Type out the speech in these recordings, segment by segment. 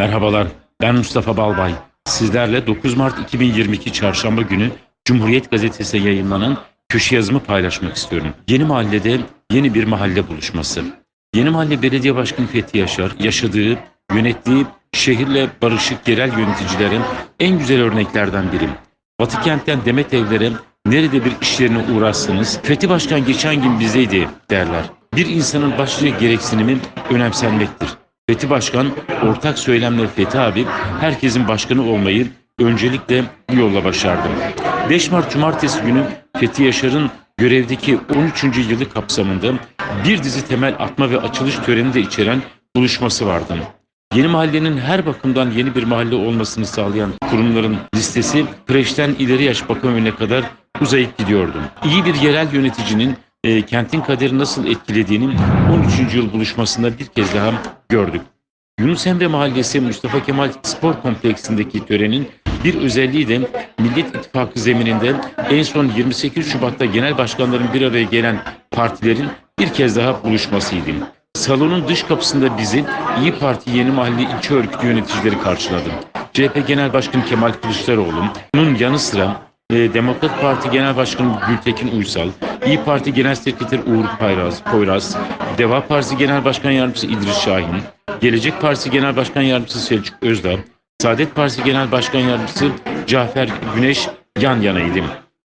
Merhabalar, ben Mustafa Balbay. Sizlerle 9 Mart 2022 Çarşamba günü Cumhuriyet Gazetesi'ne yayınlanan köşe yazımı paylaşmak istiyorum. Yeni Mahalle'de yeni bir mahalle buluşması. Yeni Mahalle Belediye Başkanı Fethi Yaşar, yaşadığı, yönettiği şehirle barışık yerel yöneticilerin en güzel örneklerden biri. Batı kentten Demet Evler'e nerede bir iş yerine uğrarsanız Fethi Başkan geçen gün bizdeydi derler. Bir insanın başlıca gereksinimi önemsenmektir. Fethi Başkan ortak söylemle Fethi abi herkesin başkanı olmayı öncelikle yolla başardım. 5 Mart Cumartesi günü Fethi Yaşar'ın görevdeki 13. yılı kapsamında bir dizi temel atma ve açılış töreni de içeren buluşması vardı. Yeni mahallenin her bakımdan yeni bir mahalle olmasını sağlayan kurumların listesi kreşten ileri yaş bakım evine kadar uzayıp gidiyordu. İyi bir yerel yöneticinin e, kentin kaderi nasıl etkilediğini 13. yıl buluşmasında bir kez daha gördük. Yunus Emre Mahallesi Mustafa Kemal Spor Kompleksindeki törenin bir özelliği de Millet İttifakı zemininde en son 28 Şubat'ta genel başkanların bir araya gelen partilerin bir kez daha buluşmasıydı. Salonun dış kapısında bizi İyi Parti Yeni Mahalle ilçe örgütü yöneticileri karşıladı. CHP Genel Başkanı Kemal Kılıçdaroğlu'nun yanı sıra e, Demokrat Parti Genel Başkanı Gültekin Uysal, İyi Parti Genel Sekreteri Uğur Payraz, Poyraz, Deva Partisi Genel Başkan Yardımcısı İdris Şahin, Gelecek Partisi Genel Başkan Yardımcısı Selçuk Özdağ, Saadet Partisi Genel Başkan Yardımcısı Cafer Güneş yan yanaydı.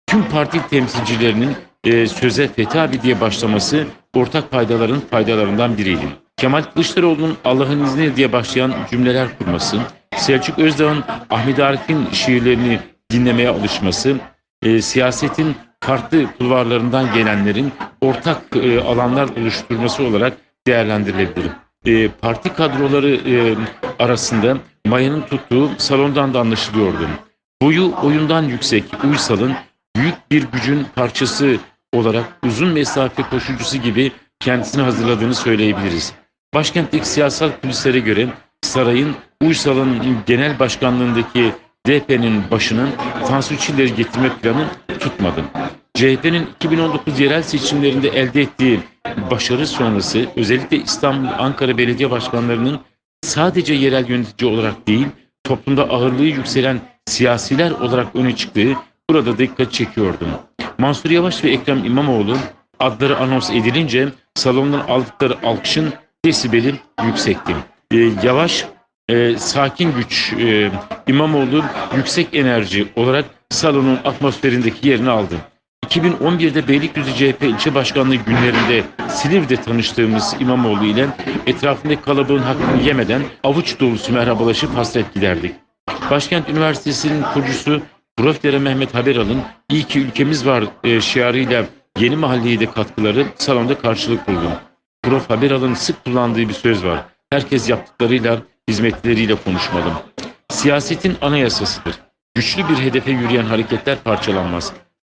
Tüm parti temsilcilerinin e, söze Fethi abi diye başlaması ortak paydaların faydalarından biriydi. Kemal Kılıçdaroğlu'nun Allah'ın izniyle diye başlayan cümleler kurması, Selçuk Özdağ'ın Ahmet Arif'in şiirlerini dinlemeye alışması, e, siyasetin farklı kulvarlarından gelenlerin ortak e, alanlar oluşturması olarak değerlendirilebilir. E, parti kadroları e, arasında Maya'nın tuttuğu salondan da anlaşılıyordu. Boyu oyundan yüksek Uysal'ın büyük bir gücün parçası olarak uzun mesafe koşucusu gibi kendisini hazırladığını söyleyebiliriz. Başkentteki siyasal kulislere göre sarayın Uysal'ın genel başkanlığındaki DP'nin başının Tansu getirme planı tutmadı. CHP'nin 2019 yerel seçimlerinde elde ettiği başarı sonrası özellikle İstanbul, Ankara belediye başkanlarının sadece yerel yönetici olarak değil, toplumda ağırlığı yükselen siyasiler olarak öne çıktığı burada dikkat çekiyordum. Mansur Yavaş ve Ekrem İmamoğlu adları anons edilince salondan aldıkları alkışın desibeli yüksekti. Ee, Yavaş e, sakin güç, e, İmamoğlu yüksek enerji olarak salonun atmosferindeki yerini aldı. 2011'de Beylikdüzü CHP ilçe başkanlığı günlerinde Silivri'de tanıştığımız İmamoğlu ile etrafındaki kalabalığın hakkını yemeden avuç dolusu merhabalaşıp hasret giderdik. Başkent Üniversitesi'nin kurucusu Profesör Mehmet Haberal'ın iyi ki ülkemiz var e, şiarıyla yeni mahalleye de katkıları salonda karşılık buldu. Prof. Haberal'ın sık kullandığı bir söz var. Herkes yaptıklarıyla, hizmetleriyle konuşmalı. Siyasetin anayasasıdır. Güçlü bir hedefe yürüyen hareketler parçalanmaz.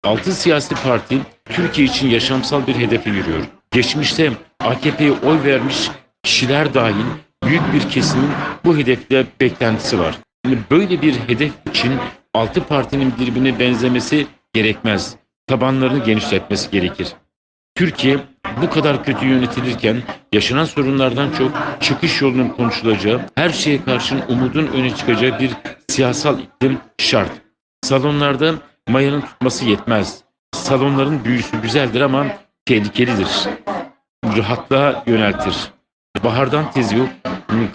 Altı siyasi parti Türkiye için yaşamsal bir hedefe yürüyor. Geçmişte AKP'ye oy vermiş kişiler dahil büyük bir kesimin bu hedefle beklentisi var. Yani böyle bir hedef için altı partinin birbirine benzemesi gerekmez. Tabanlarını genişletmesi gerekir. Türkiye bu kadar kötü yönetilirken yaşanan sorunlardan çok çıkış yolunun konuşulacağı, her şeye karşın umudun öne çıkacağı bir siyasal iklim şart. Salonlarda mayanın tutması yetmez. Salonların büyüsü güzeldir ama tehlikelidir. Rahatlığa yöneltir. Bahardan tezi yok.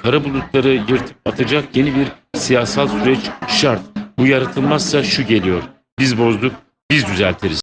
Kara bulutları yırtıp atacak yeni bir siyasal süreç şart. Bu yaratılmazsa şu geliyor. Biz bozduk, biz düzeltiriz.